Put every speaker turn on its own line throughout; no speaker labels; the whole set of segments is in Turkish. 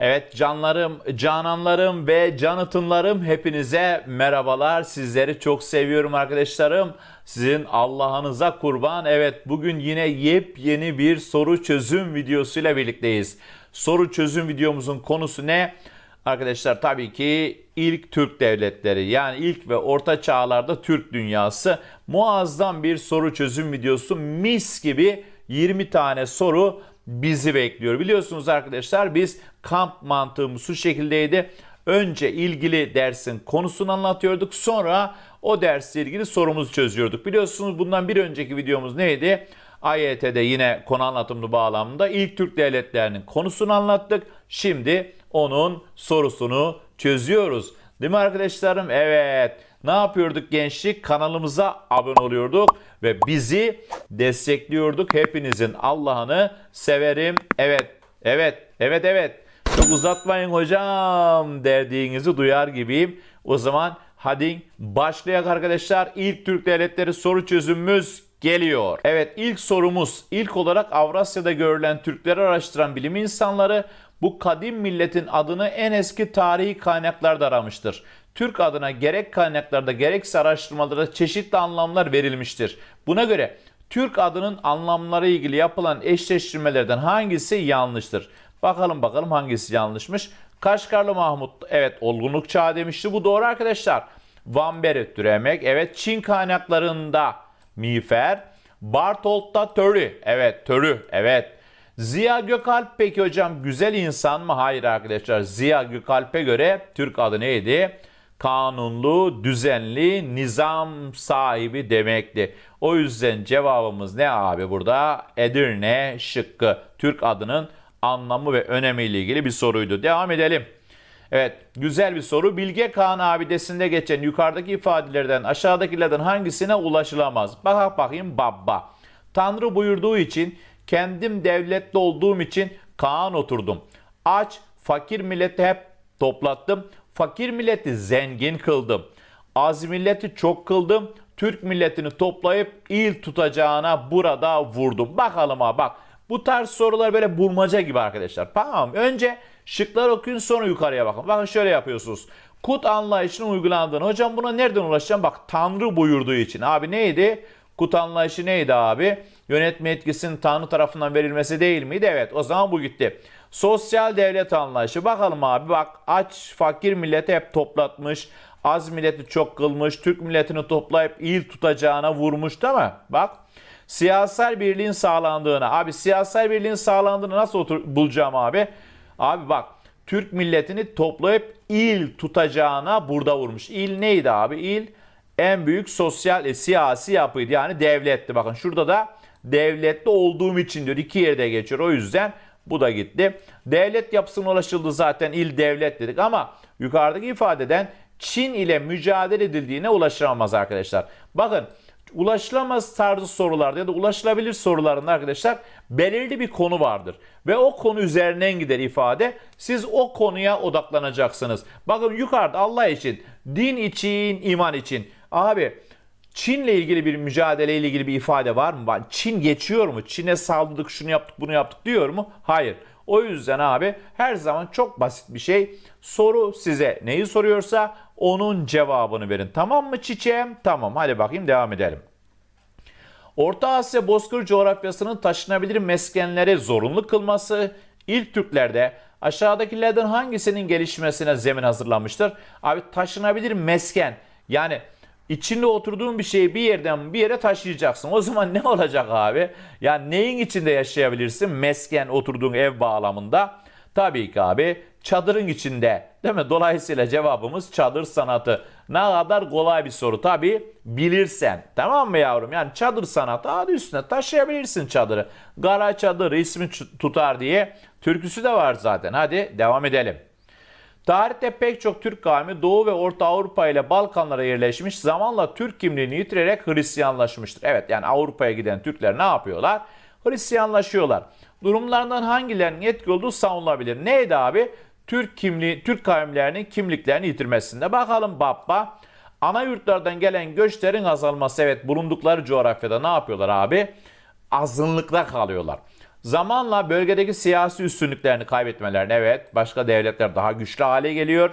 Evet canlarım, cananlarım ve canıtınlarım hepinize merhabalar. Sizleri çok seviyorum arkadaşlarım. Sizin Allah'ınıza kurban. Evet bugün yine yepyeni bir soru çözüm videosuyla birlikteyiz. Soru çözüm videomuzun konusu ne? Arkadaşlar tabii ki ilk Türk devletleri yani ilk ve orta çağlarda Türk dünyası muazzam bir soru çözüm videosu mis gibi 20 tane soru bizi bekliyor. Biliyorsunuz arkadaşlar biz kamp mantığımız şu şekildeydi. Önce ilgili dersin konusunu anlatıyorduk. Sonra o dersle ilgili sorumuzu çözüyorduk. Biliyorsunuz bundan bir önceki videomuz neydi? AYT'de yine konu anlatımlı bağlamında ilk Türk devletlerinin konusunu anlattık. Şimdi onun sorusunu çözüyoruz. Değil mi arkadaşlarım? Evet. Ne yapıyorduk gençlik? Kanalımıza abone oluyorduk ve bizi destekliyorduk. Hepinizin Allah'ını severim. Evet, evet, evet, evet. Çok uzatmayın hocam dediğinizi duyar gibiyim. O zaman hadi başlayak arkadaşlar. İlk Türk devletleri soru çözümümüz geliyor. Evet ilk sorumuz ilk olarak Avrasya'da görülen Türkleri araştıran bilim insanları bu kadim milletin adını en eski tarihi kaynaklarda aramıştır. Türk adına gerek kaynaklarda gerekse araştırmalarda çeşitli anlamlar verilmiştir. Buna göre Türk adının anlamları ilgili yapılan eşleştirmelerden hangisi yanlıştır? Bakalım bakalım hangisi yanlışmış. Kaşgarlı Mahmut evet olgunluk çağı demişti. Bu doğru arkadaşlar. Van Beri türemek evet Çin kaynaklarında miğfer. Bartolt'ta törü evet törü evet. Ziya Gökalp peki hocam güzel insan mı? Hayır arkadaşlar. Ziya Gökalp'e göre Türk adı neydi? Kanunlu, düzenli, nizam sahibi demekti. O yüzden cevabımız ne abi burada? Edirne şıkkı. Türk adının anlamı ve önemiyle ilgili bir soruydu. Devam edelim. Evet güzel bir soru. Bilge Kağan abidesinde geçen yukarıdaki ifadelerden aşağıdakilerden hangisine ulaşılamaz? Bak bakayım babba. Tanrı buyurduğu için kendim devletli olduğum için Kaan oturdum. Aç fakir milleti hep toplattım. Fakir milleti zengin kıldım. Az milleti çok kıldım. Türk milletini toplayıp il tutacağına burada vurdum. Bakalım ha bak. Bu tarz sorular böyle bulmaca gibi arkadaşlar. Tamam Önce şıkları okuyun sonra yukarıya bakın. Bakın şöyle yapıyorsunuz. Kut anlayışının uygulandığını. Hocam buna nereden ulaşacağım? Bak Tanrı buyurduğu için. Abi neydi? Kut anlayışı neydi abi? Yönetme etkisinin Tanrı tarafından verilmesi değil miydi? Evet o zaman bu gitti. Sosyal devlet anlayışı. Bakalım abi bak aç fakir milleti hep toplatmış. Az milleti çok kılmış. Türk milletini toplayıp il tutacağına vurmuş değil mi? Bak. Siyasal birliğin sağlandığına. Abi siyasal birliğin sağlandığını nasıl otur bulacağım abi? Abi bak Türk milletini toplayıp il tutacağına burada vurmuş. İl neydi abi? İl en büyük sosyal e, siyasi yapıydı. Yani devletti. Bakın şurada da devletli olduğum için diyor. iki yerde geçiyor. O yüzden bu da gitti. Devlet yapısına ulaşıldı zaten il devlet dedik ama yukarıdaki ifadeden Çin ile mücadele edildiğine ulaşılamaz arkadaşlar. Bakın ulaşılamaz tarzı sorularda ya da ulaşılabilir sorularında arkadaşlar belirli bir konu vardır. Ve o konu üzerinden gider ifade. Siz o konuya odaklanacaksınız. Bakın yukarıda Allah için, din için, iman için. Abi Çin'le ilgili bir mücadeleyle ilgili bir ifade var mı? Çin geçiyor mu? Çin'e saldırdık, şunu yaptık, bunu yaptık diyor mu? Hayır. O yüzden abi her zaman çok basit bir şey. Soru size neyi soruyorsa onun cevabını verin. Tamam mı çiçeğim? Tamam. Hadi bakayım devam edelim. Orta Asya bozkır coğrafyasının taşınabilir meskenlere zorunlu kılması ilk Türklerde aşağıdakilerden hangisinin gelişmesine zemin hazırlamıştır? Abi taşınabilir mesken yani içinde oturduğun bir şeyi bir yerden bir yere taşıyacaksın. O zaman ne olacak abi? Yani neyin içinde yaşayabilirsin? Mesken oturduğun ev bağlamında. Tabii ki abi çadırın içinde değil mi? Dolayısıyla cevabımız çadır sanatı. Ne kadar kolay bir soru tabii bilirsen. Tamam mı yavrum? Yani çadır sanatı adı üstüne taşıyabilirsin çadırı. Gara çadır ismi tutar diye türküsü de var zaten. Hadi devam edelim. Tarihte pek çok Türk kavmi Doğu ve Orta Avrupa ile Balkanlara yerleşmiş, zamanla Türk kimliğini yitirerek Hristiyanlaşmıştır. Evet yani Avrupa'ya giden Türkler ne yapıyorlar? Hristiyanlaşıyorlar. Durumlarından hangilerinin etki olduğu savunulabilir. Neydi abi? Türk kimliği, Türk kavimlerinin kimliklerini yitirmesinde. Bakalım baba. Ana yurtlardan gelen göçlerin azalması evet bulundukları coğrafyada ne yapıyorlar abi? Azınlıkta kalıyorlar. Zamanla bölgedeki siyasi üstünlüklerini kaybetmelerine evet başka devletler daha güçlü hale geliyor.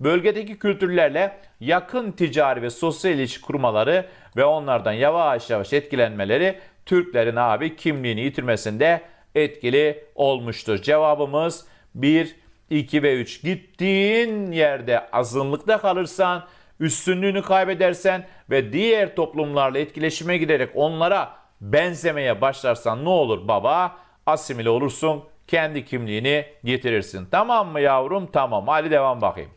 Bölgedeki kültürlerle yakın ticari ve sosyal ilişki kurmaları ve onlardan yavaş yavaş etkilenmeleri Türklerin abi kimliğini yitirmesinde etkili olmuştur. Cevabımız 1, 2 ve 3. Gittiğin yerde azınlıkta kalırsan, üstünlüğünü kaybedersen ve diğer toplumlarla etkileşime giderek onlara benzemeye başlarsan ne olur baba? Asimile olursun, kendi kimliğini yitirirsin. Tamam mı yavrum? Tamam. Hadi devam bakayım.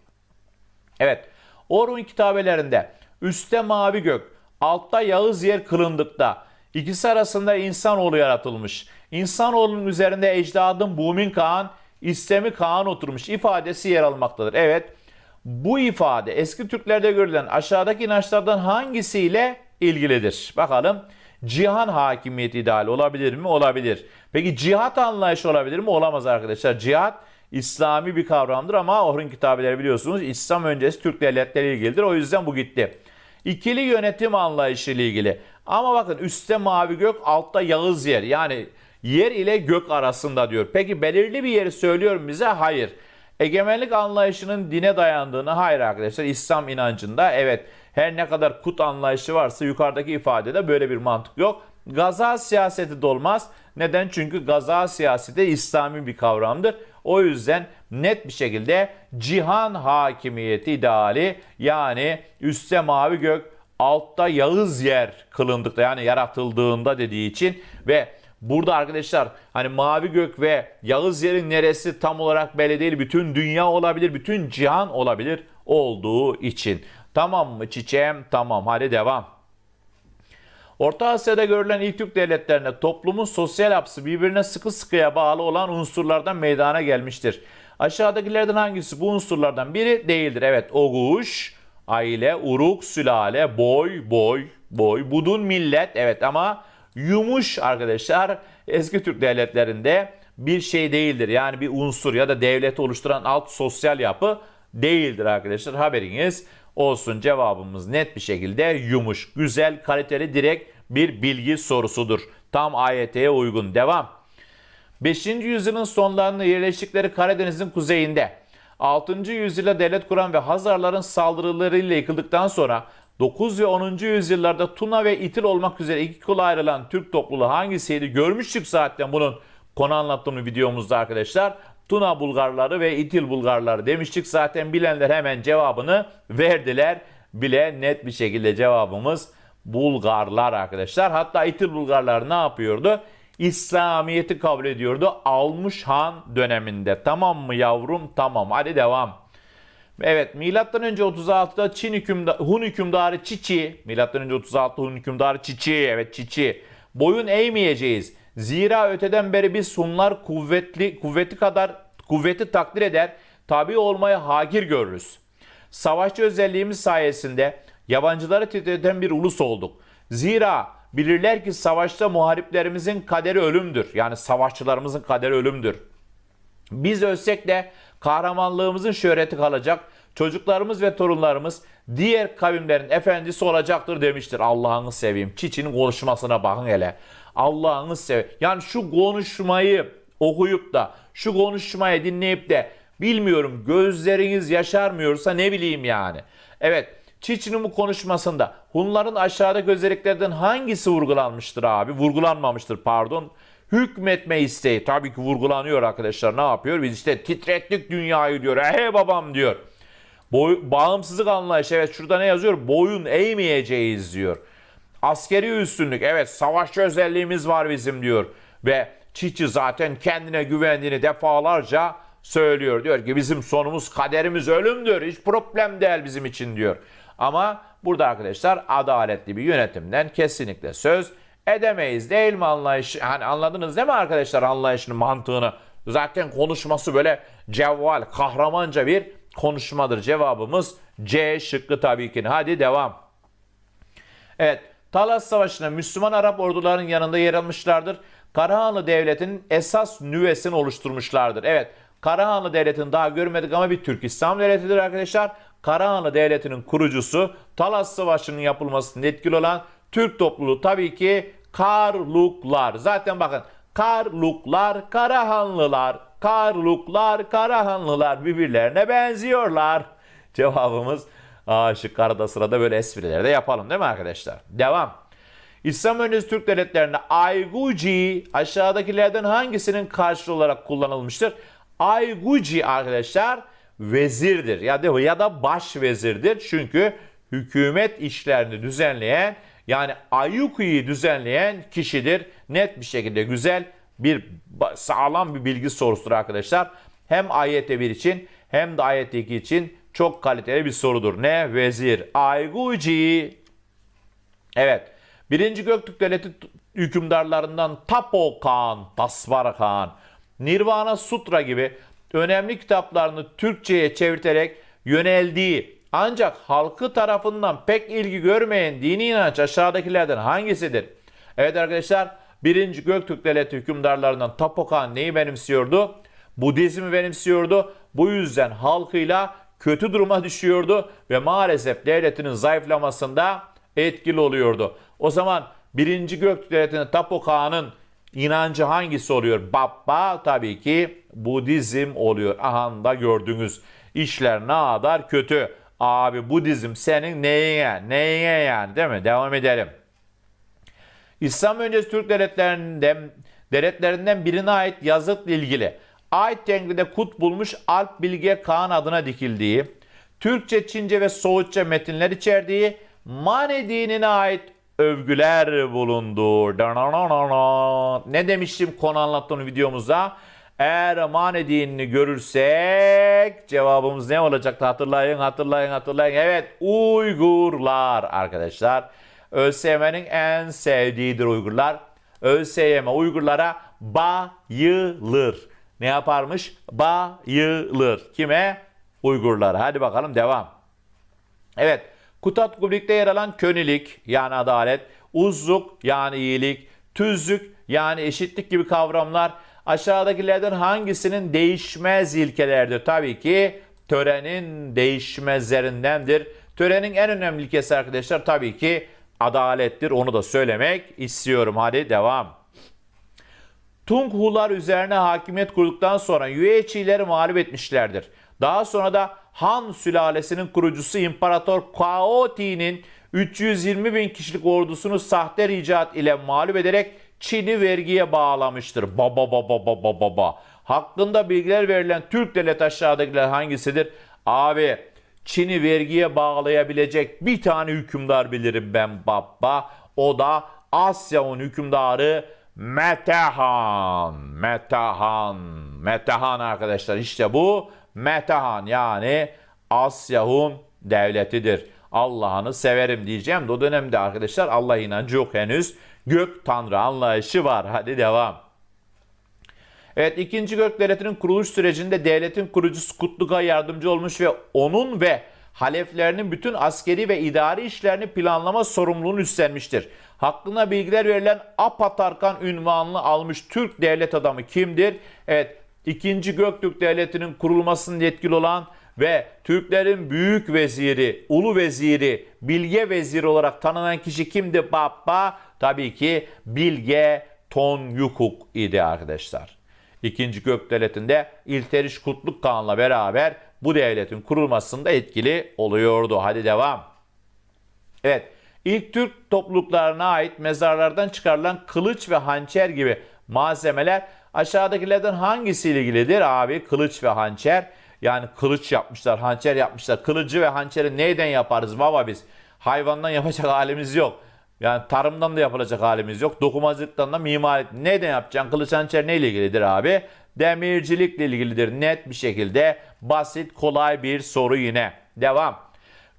Evet. Orhun kitabelerinde üstte mavi gök, altta Yağız yer kılındıkta ikisi arasında insanoğlu yaratılmış. İnsanoğlunun üzerinde ecdadın Bumin Kağan, İstemi Kağan oturmuş ifadesi yer almaktadır. Evet. Bu ifade eski Türklerde görülen aşağıdaki inançlardan hangisiyle ilgilidir? Bakalım. Cihan hakimiyeti ideali olabilir mi? Olabilir. Peki cihat anlayışı olabilir mi? Olamaz arkadaşlar. Cihat İslami bir kavramdır ama Orhun kitabeleri biliyorsunuz İslam öncesi Türk devletleri ilgilidir. O yüzden bu gitti. İkili yönetim anlayışı ile ilgili. Ama bakın üstte mavi gök, altta Yağız yer. Yani yer ile gök arasında diyor. Peki belirli bir yeri söylüyorum bize? Hayır. Egemenlik anlayışının dine dayandığını hayır arkadaşlar İslam inancında evet her ne kadar kut anlayışı varsa yukarıdaki ifadede böyle bir mantık yok. Gaza siyaseti de olmaz. Neden? Çünkü gaza siyaseti İslami bir kavramdır. O yüzden net bir şekilde cihan hakimiyeti ideali yani üstte mavi gök altta Yağız yer kılındıkta yani yaratıldığında dediği için ve Burada arkadaşlar hani mavi gök ve Yağız yerin neresi tam olarak belli değil. Bütün dünya olabilir, bütün cihan olabilir olduğu için. Tamam mı çiçeğim? Tamam hadi devam. Orta Asya'da görülen ilk Türk devletlerinde toplumun sosyal yapısı birbirine sıkı sıkıya bağlı olan unsurlardan meydana gelmiştir. Aşağıdakilerden hangisi bu unsurlardan biri değildir? Evet oguş, aile, uruk, sülale, boy, boy, boy, budun, millet. Evet ama yumuş arkadaşlar eski Türk devletlerinde bir şey değildir. Yani bir unsur ya da devleti oluşturan alt sosyal yapı değildir arkadaşlar. Haberiniz olsun cevabımız net bir şekilde yumuş. Güzel, kaliteli, direkt bir bilgi sorusudur. Tam AYT'ye uygun. Devam. 5. yüzyılın sonlarında yerleştikleri Karadeniz'in kuzeyinde 6. yüzyılda devlet kuran ve Hazarların saldırılarıyla yıkıldıktan sonra 9 ve 10. yüzyıllarda Tuna ve İtil olmak üzere iki kola ayrılan Türk topluluğu hangisiydi? Görmüştük zaten bunun konu anlattığım videomuzda arkadaşlar. Tuna Bulgarları ve İtil Bulgarları demiştik. Zaten bilenler hemen cevabını verdiler. Bile net bir şekilde cevabımız Bulgarlar arkadaşlar. Hatta İtil Bulgarlar ne yapıyordu? İslamiyet'i kabul ediyordu. Almış Han döneminde. Tamam mı yavrum? Tamam. Hadi devam. Evet milattan önce 36'da Çin hükümdarı Hun hükümdarı Çiçi milattan önce 36 Hun hükümdarı Çiçi evet Çiçi boyun eğmeyeceğiz. Zira öteden beri biz Hunlar kuvvetli kuvveti kadar kuvveti takdir eder, tabi olmayı hakir görürüz. Savaşçı özelliğimiz sayesinde yabancıları titreten bir ulus olduk. Zira bilirler ki savaşta muhariplerimizin kaderi ölümdür. Yani savaşçılarımızın kaderi ölümdür. Biz ölsek de kahramanlığımızın şöhreti kalacak. Çocuklarımız ve torunlarımız diğer kavimlerin efendisi olacaktır demiştir. Allah'ını seveyim. Çiçinin konuşmasına bakın hele. Allah'ını sev. Yani şu konuşmayı okuyup da şu konuşmayı dinleyip de bilmiyorum gözleriniz yaşarmıyorsa ne bileyim yani. Evet Çiçin'in bu konuşmasında Hunların aşağıdaki özelliklerden hangisi vurgulanmıştır abi? Vurgulanmamıştır pardon. Hükmetme isteği tabii ki vurgulanıyor arkadaşlar. Ne yapıyor? Biz işte titrettik dünyayı diyor. He babam diyor. Boy, bağımsızlık anlayışı evet şurada ne yazıyor? Boyun eğmeyeceğiz diyor. Askeri üstünlük evet savaşçı özelliğimiz var bizim diyor. Ve Çiçi zaten kendine güvendiğini defalarca söylüyor. Diyor ki bizim sonumuz kaderimiz ölümdür. Hiç problem değil bizim için diyor. Ama burada arkadaşlar adaletli bir yönetimden kesinlikle söz edemeyiz değil mi anlayış? Hani anladınız değil mi arkadaşlar anlayışını, mantığını? Zaten konuşması böyle cevval, kahramanca bir konuşmadır. Cevabımız C şıkkı tabii ki. Hadi devam. Evet, Talas Savaşı'na Müslüman Arap ordularının yanında yer almışlardır. Karahanlı Devleti'nin esas nüvesini oluşturmuşlardır. Evet, Karahanlı Devleti'ni daha görmedik ama bir Türk İslam Devleti'dir arkadaşlar. Karahanlı Devleti'nin kurucusu Talas Savaşı'nın yapılmasında etkili olan Türk topluluğu tabii ki Karluklar. Zaten bakın Karluklar, Karahanlılar, Karluklar, Karahanlılar birbirlerine benziyorlar. Cevabımız A şıkkı arada sırada böyle esprileri de yapalım değil mi arkadaşlar? Devam. İslam öncesi Türk devletlerinde Ayguci aşağıdakilerden hangisinin karşılığı olarak kullanılmıştır? Ayguci arkadaşlar vezirdir ya da ya da baş vezirdir. Çünkü hükümet işlerini düzenleyen yani Ayuku'yu düzenleyen kişidir. Net bir şekilde güzel bir sağlam bir bilgi sorusudur arkadaşlar. Hem ayet 1 için hem de ayet 2 için çok kaliteli bir sorudur. Ne? Vezir. Ayguci. Evet. Birinci Göktürk Devleti hükümdarlarından Tapo Kağan, Tasvar Kağan, Nirvana Sutra gibi önemli kitaplarını Türkçe'ye çevirterek yöneldiği ancak halkı tarafından pek ilgi görmeyen dini inanç aşağıdakilerden hangisidir? Evet arkadaşlar birinci Göktürk Devleti hükümdarlarından Tapo Kağan neyi benimsiyordu? Budizmi benimsiyordu. Bu yüzden halkıyla kötü duruma düşüyordu ve maalesef devletinin zayıflamasında etkili oluyordu. O zaman 1. Göktürk Devleti'nin Tapo Kağan'ın inancı hangisi oluyor? Baba tabii ki Budizm oluyor. Aha da gördünüz. İşler ne kadar kötü. Abi Budizm senin neyine? Neyine yani değil mi? Devam edelim. İslam öncesi Türk devletlerinden, devletlerinden birine ait yazıtla ilgili Ait Tengri'de kut bulmuş Alp Bilge Kağan adına dikildiği, Türkçe, Çince ve Soğutça metinler içerdiği Mane dinine ait övgüler bulundu. Ne demiştim konu anlattığım videomuzda? Eğer Mane dinini görürsek cevabımız ne olacaktı? Hatırlayın, hatırlayın, hatırlayın. Evet, Uygurlar arkadaşlar. ÖSYM'nin en sevdiğidir Uygurlar. ÖSYM Uygurlara bayılır. Ne yaparmış? Bayılır. Kime? Uygurlara. Hadi bakalım devam. Evet. Kutat Kublik'te yer alan könilik yani adalet, uzluk yani iyilik, tüzlük yani eşitlik gibi kavramlar aşağıdakilerden hangisinin değişmez ilkelerdir? Tabii ki törenin değişmezlerindendir. Törenin en önemli ilkesi arkadaşlar tabii ki adalettir. Onu da söylemek istiyorum. Hadi devam. Tung Hular üzerine hakimiyet kurduktan sonra Yueçileri mağlup etmişlerdir. Daha sonra da Han sülalesinin kurucusu İmparator Kaoti'nin 320 bin kişilik ordusunu sahte ricat ile mağlup ederek Çin'i vergiye bağlamıştır. Baba baba baba baba. Hakkında bilgiler verilen Türk devlet aşağıdakiler hangisidir? Abi Çin'i vergiye bağlayabilecek bir tane hükümdar bilirim ben baba. O da Asya'nın hükümdarı Metehan. Metehan. Metehan arkadaşlar işte bu Metehan yani Asya'nın devletidir. Allah'ını severim diyeceğim. O dönemde arkadaşlar Allah inancı yok henüz. Gök tanrı anlayışı var. Hadi devam. Evet ikinci Gök Devleti'nin kuruluş sürecinde devletin kurucusu Kutluk'a yardımcı olmuş ve onun ve haleflerinin bütün askeri ve idari işlerini planlama sorumluluğunu üstlenmiştir. Hakkında bilgiler verilen Apatarkan ünvanını almış Türk devlet adamı kimdir? Evet ikinci Göktürk Devleti'nin kurulmasında etkili olan ve Türklerin büyük veziri, ulu veziri, bilge veziri olarak tanınan kişi kimdi baba? Tabii ki Bilge Tonyukuk idi arkadaşlar. İkinci Gök Devleti'nde İlteriş Kutluk Kağan'la beraber bu devletin kurulmasında etkili oluyordu. Hadi devam. Evet, ilk Türk topluluklarına ait mezarlardan çıkarılan kılıç ve hançer gibi malzemeler aşağıdakilerden hangisiyle ilgilidir? Abi kılıç ve hançer. Yani kılıç yapmışlar, hançer yapmışlar. Kılıcı ve hançeri neyden yaparız baba biz? Hayvandan yapacak halimiz yok. Yani tarımdan da yapılacak halimiz yok. Dokumacılıktan da mimari neden yapacaksın? Kılıç hançer neyle ilgilidir abi? Demircilikle ilgilidir. Net bir şekilde basit kolay bir soru yine. Devam.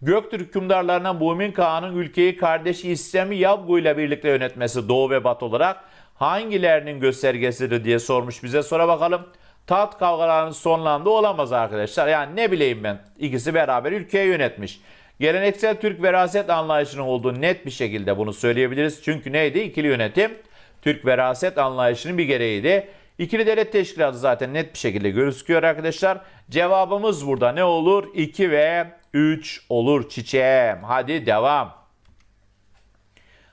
Göktürk hükümdarlarından Bumin Kağan'ın ülkeyi kardeşi İslami Yabgu ile birlikte yönetmesi Doğu ve Batı olarak hangilerinin göstergesidir diye sormuş bize. Sonra bakalım. Taht kavgalarının sonlandığı olamaz arkadaşlar. Yani ne bileyim ben. İkisi beraber ülkeyi yönetmiş. Geleneksel Türk veraset anlayışının olduğu net bir şekilde bunu söyleyebiliriz. Çünkü neydi? İkili yönetim Türk veraset anlayışının bir gereğiydi. İkili devlet teşkilatı zaten net bir şekilde gözüküyor arkadaşlar. Cevabımız burada ne olur? 2 ve 3 olur çiçeğim. Hadi devam.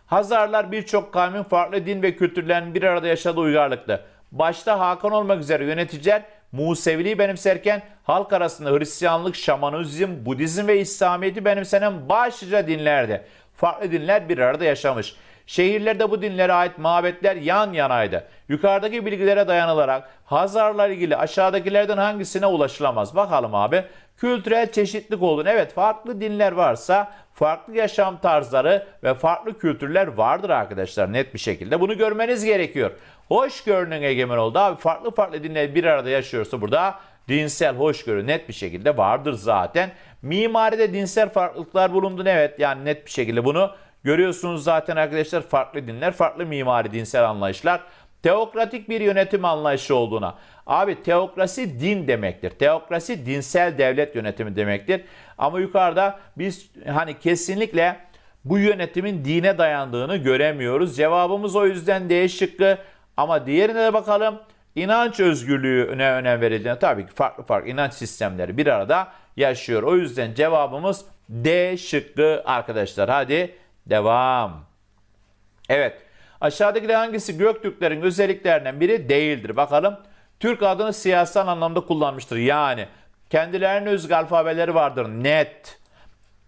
Hazarlar birçok kavmin farklı din ve kültürlerin bir arada yaşadığı uygarlıktı. Başta Hakan olmak üzere yöneticiler Museviliği benimserken halk arasında Hristiyanlık, Şamanizm, Budizm ve İslamiyet'i benimsenen başlıca dinlerdi. Farklı dinler bir arada yaşamış. Şehirlerde bu dinlere ait mabetler yan yanaydı. Yukarıdaki bilgilere dayanılarak Hazarlar ilgili aşağıdakilerden hangisine ulaşılamaz? Bakalım abi. Kültürel çeşitlilik olduğunu. Evet farklı dinler varsa farklı yaşam tarzları ve farklı kültürler vardır arkadaşlar net bir şekilde. Bunu görmeniz gerekiyor. Hoşgörünün egemen oldu abi. Farklı farklı dinler bir arada yaşıyorsa burada dinsel hoşgörü net bir şekilde vardır zaten. Mimaride dinsel farklılıklar bulundu evet yani net bir şekilde bunu görüyorsunuz zaten arkadaşlar farklı dinler, farklı mimari dinsel anlayışlar. Teokratik bir yönetim anlayışı olduğuna. Abi teokrasi din demektir. Teokrasi dinsel devlet yönetimi demektir. Ama yukarıda biz hani kesinlikle bu yönetimin dine dayandığını göremiyoruz. Cevabımız o yüzden D şıkkı. Ama diğerine de bakalım. İnanç özgürlüğüne önem verildiğine tabii ki farklı farklı inanç sistemleri bir arada yaşıyor. O yüzden cevabımız D şıkkı arkadaşlar. Hadi devam. Evet. Aşağıdakiler hangisi Göktürklerin özelliklerinden biri değildir? Bakalım. Türk adını siyasal anlamda kullanmıştır. Yani kendilerine özgü alfabeleri vardır. Net.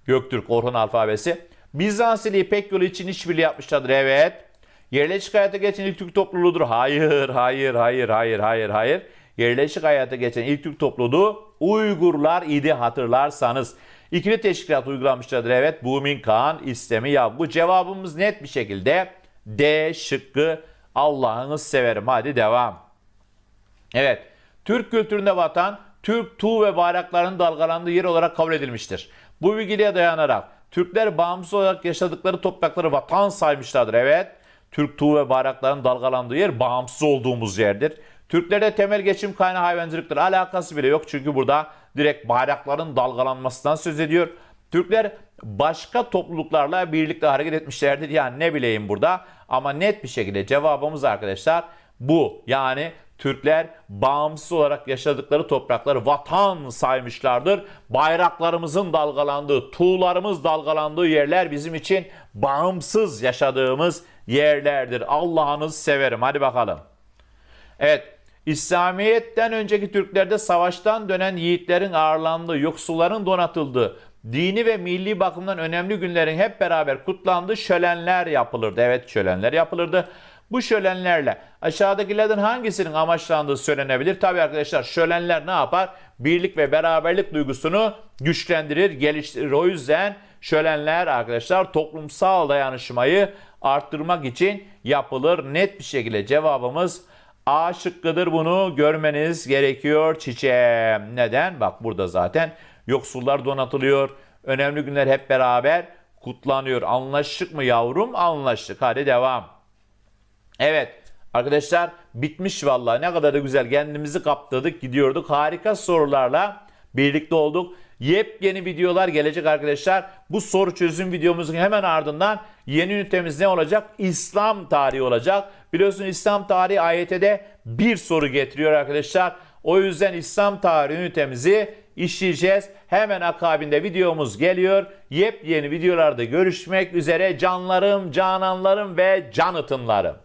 Göktürk Orhun alfabesi. Bizans ile İpek yolu için işbirliği yapmışlardır. Evet. Yerleşik hayata geçen ilk Türk topluluğudur. Hayır, hayır, hayır, hayır, hayır, hayır. Yerleşik hayata geçen ilk Türk topluluğu Uygurlar idi hatırlarsanız. İkili teşkilat uygulanmışlardır. Evet, Bumin Kağan istemi ya. Bu cevabımız net bir şekilde D şıkkı. Allah'ını severim. Hadi devam. Evet, Türk kültüründe vatan, Türk tuğ ve bayraklarının dalgalandığı yer olarak kabul edilmiştir. Bu bilgiye dayanarak Türkler bağımsız olarak yaşadıkları toprakları vatan saymışlardır. Evet, Türk tuğ ve bayrakların dalgalandığı yer bağımsız olduğumuz yerdir. Türklerde temel geçim kaynağı hayvancılıktır. Alakası bile yok çünkü burada direkt bayrakların dalgalanmasından söz ediyor. Türkler başka topluluklarla birlikte hareket etmişlerdir. Yani ne bileyim burada ama net bir şekilde cevabımız arkadaşlar bu. Yani Türkler bağımsız olarak yaşadıkları toprakları vatan saymışlardır. Bayraklarımızın dalgalandığı, tuğlarımız dalgalandığı yerler bizim için bağımsız yaşadığımız yerlerdir. Allah'ınızı severim. Hadi bakalım. Evet, İslamiyet'ten önceki Türklerde savaştan dönen yiğitlerin ağırlandığı, yoksulların donatıldığı, dini ve milli bakımdan önemli günlerin hep beraber kutlandığı şölenler yapılırdı. Evet, şölenler yapılırdı. Bu şölenlerle aşağıdakilerden hangisinin amaçlandığı söylenebilir? Tabii arkadaşlar şölenler ne yapar? Birlik ve beraberlik duygusunu güçlendirir, geliştirir. O yüzden şölenler arkadaşlar toplumsal dayanışmayı arttırmak için yapılır. Net bir şekilde cevabımız A şıkkıdır bunu görmeniz gerekiyor çiçeğim. Neden? Bak burada zaten yoksullar donatılıyor. Önemli günler hep beraber kutlanıyor. Anlaştık mı yavrum? Anlaştık. Hadi devam. Evet arkadaşlar bitmiş vallahi ne kadar da güzel kendimizi kaptırdık gidiyorduk. Harika sorularla birlikte olduk. Yepyeni videolar gelecek arkadaşlar. Bu soru çözüm videomuzun hemen ardından yeni ünitemiz ne olacak? İslam tarihi olacak. Biliyorsunuz İslam tarihi AYT'de bir soru getiriyor arkadaşlar. O yüzden İslam tarihi ünitemizi işleyeceğiz. Hemen akabinde videomuz geliyor. Yepyeni videolarda görüşmek üzere canlarım, cananlarım ve canıtınlarım.